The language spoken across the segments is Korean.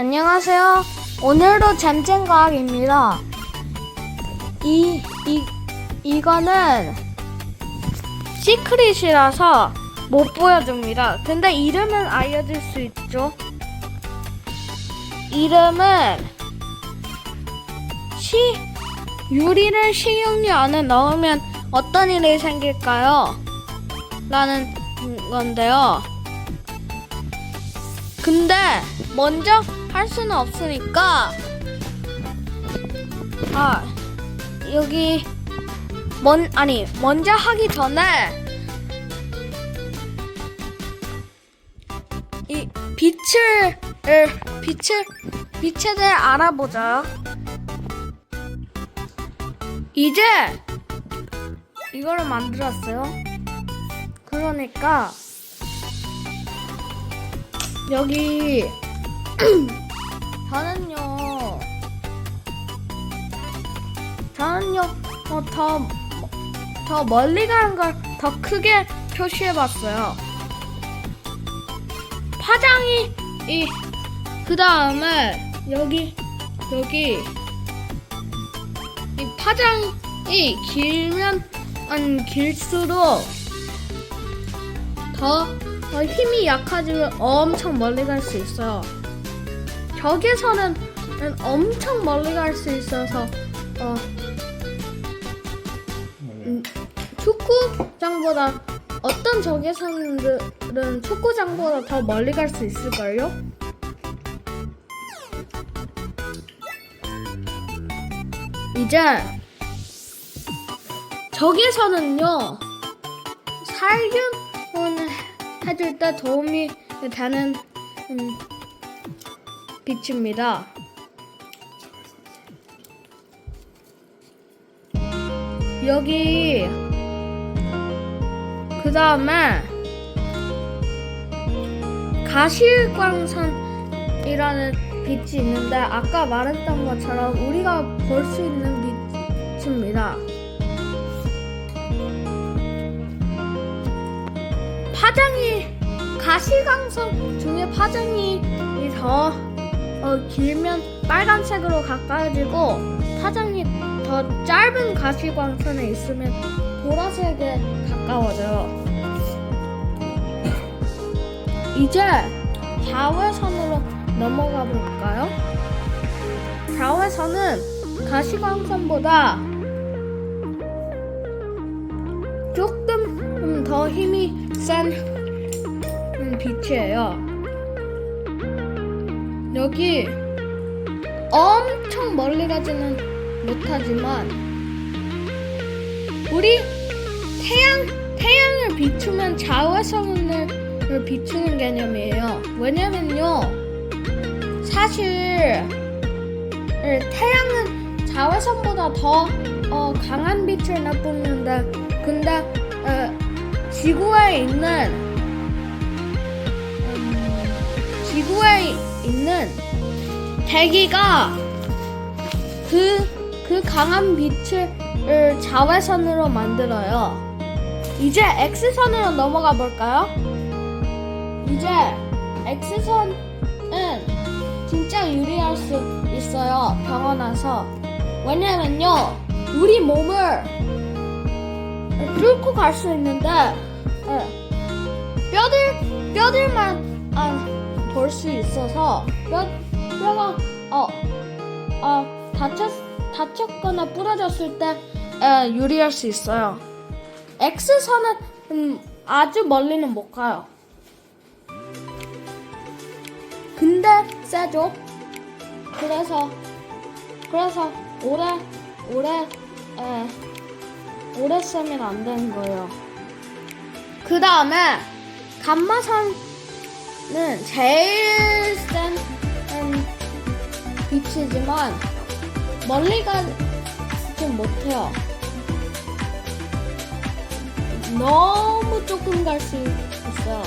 안녕하세요. 오늘도 잼잼과학입니다. 이, 이, 이거는 시크릿이라서 못 보여줍니다. 근데 이름은 알려줄 수 있죠. 이름은 시, 유리를 식용유 안에 넣으면 어떤 일이 생길까요? 라는 건데요. 근데 먼저 할 수는 없으니까 아 여기 먼 아니 먼저 하기 전에 이 빛을 을, 빛을 빛에 대해 알아보자. 이제 이거를 만들었어요. 그러니까 여기 저는요 저는요 어, 더, 더 멀리 가는 걸 더 크게 표시해 봤어요 파장이 이 그 다음에 여기 여기 이 파장이 길면 안 길수록 더, 더 힘이 약해지면 엄청 멀리 갈 수 있어요. 벽에서는 엄청 멀리 갈 수 있어서 어, 음, 축구장보다 어떤 적외선들은 축구장보다 더 멀리 갈 수 있을걸요? 이제 적외선은요 살균을 해줄 때 도움이 되는 음, 빛입니다. 여기 그 다음에 가실광선이라는 빛이 있는데 아까 말했던 것처럼 우리가 볼 수 있는 빛입니다. 파장이 가시광선 중에 파장이 더 어, 길면 빨간색으로 가까워지고 파장이 더 짧은 가시광선에 있으면 보라색에 가까워져요. 이제 좌회선으로 넘어가 볼까요? 좌회선은 가시광선보다 조금 음, 더 힘이 센 음, 빛이에요. 여기 엄청 멀리 가지는 못하지만 우리 태양 태양을 비추면 자외선을 비추는 개념이에요. 왜냐면요, 사실 태양은 자외선보다 더 어, 강한 빛을 내뿜는데 근데 어, 지구에 있는 음, 지구에 있는 대기가 그, 그 강한 빛을 자외선으로 만들어요. 이제 X선으로 넘어가 볼까요? 이제 X선은 진짜 유리할 수 있어요. 병원 와서. 왜냐면요, 우리 몸을 뚫고 갈 수 있는데 예, 뼈들 뼈들만 아, 볼 수 있어서 뼈 뼈가 어, 어 다쳤 다쳤거나 부러졌을 때 에, 유리할 수 있어요. X선은 음, 아주 멀리는 못 가요. 근데 세죠. 그래서 그래서 오래 오래 에, 오래 쓰면 안 되는 거예요. 그 다음에 감마선 은 제일 센 음, 빛이지만 멀리 가지 못해요. 너무 조금 갈 수 있어요.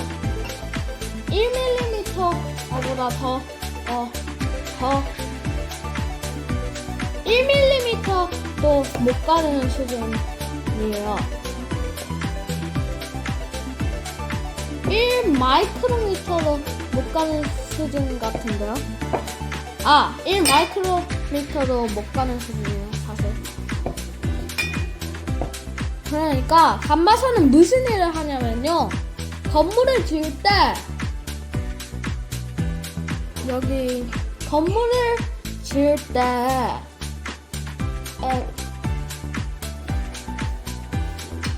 1mm보다 더, 어, 더, 1mm도 못 가는 수준이에요. 1 마이크로미터도 못 가는 수준 같은데요? 아, 1 마이크로미터도 못 가는 수준이에요, 사실. 그러니까 감마선은 무슨 일을 하냐면요. 건물을 지을 때 여기 건물을 지을 때 에,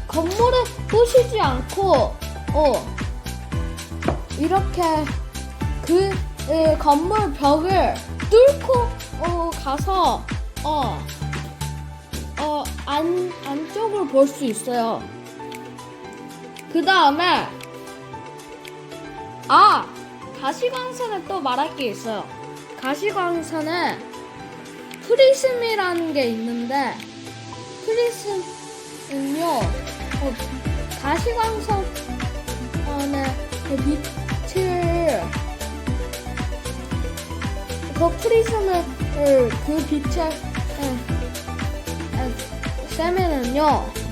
건물을 부시지 않고 어 이렇게 그 에, 건물 벽을 뚫고 어, 가서 어, 어, 안, 안쪽을 볼 수 있어요. 그 다음에, 아! 가시광선에 또 말할 게 있어요. 가시광선에 프리즘이라는 게 있는데, 프리즘은요, 어, 가시광선 안에 그빛 그 프리즘을 그 빛에 에, 에, 쐬면은요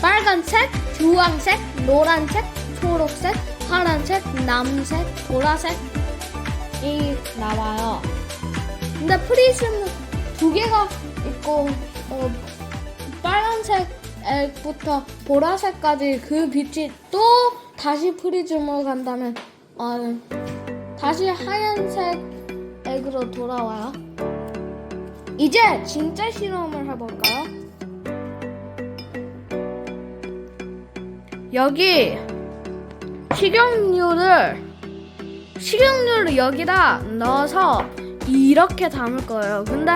빨간색, 주황색, 노란색, 초록색, 파란색, 남색, 보라색이 나와요. 근데 프리즘은 두 개가 있고 어, 빨간색부터 보라색까지 그 빛이 또 다시 프리즘으로 간다면 어, 다시 하얀색으로 돌아와요. 이제 진짜 실험을 해볼까요? 여기 식용유를 식용유를 여기다 넣어서 이렇게 담을 거예요. 근데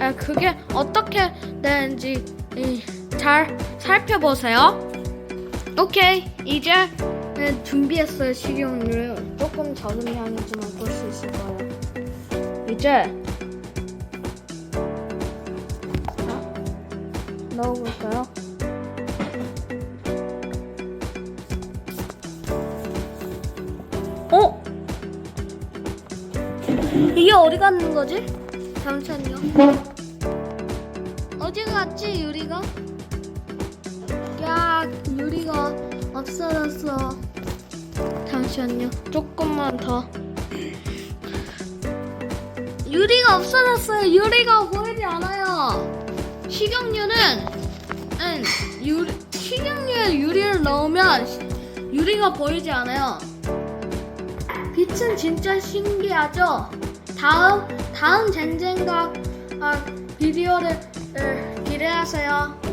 에, 그게 어떻게 되는지 이, 잘 살펴보세요. 오케이 이제 네, 준비했어요 식용유를 조금 적은 양이지만 볼수 있을 거예요. 이제 자, 넣어볼까요? 어? 이게 어디 갔는 거지? 잠시만요. 어디 갔지 유리가? 야 유리가 없어졌어. 잠시만요. 조금만 더. 유리가 없어졌어요. 유리가 보이지 않아요. 식용유는 은 유, 식용유에 유리를 넣으면 시- 유리가 보이지 않아요. 빛은 진짜 신기하죠? 다음 다음 젠젠과 아, 비디오를 을, 기대하세요.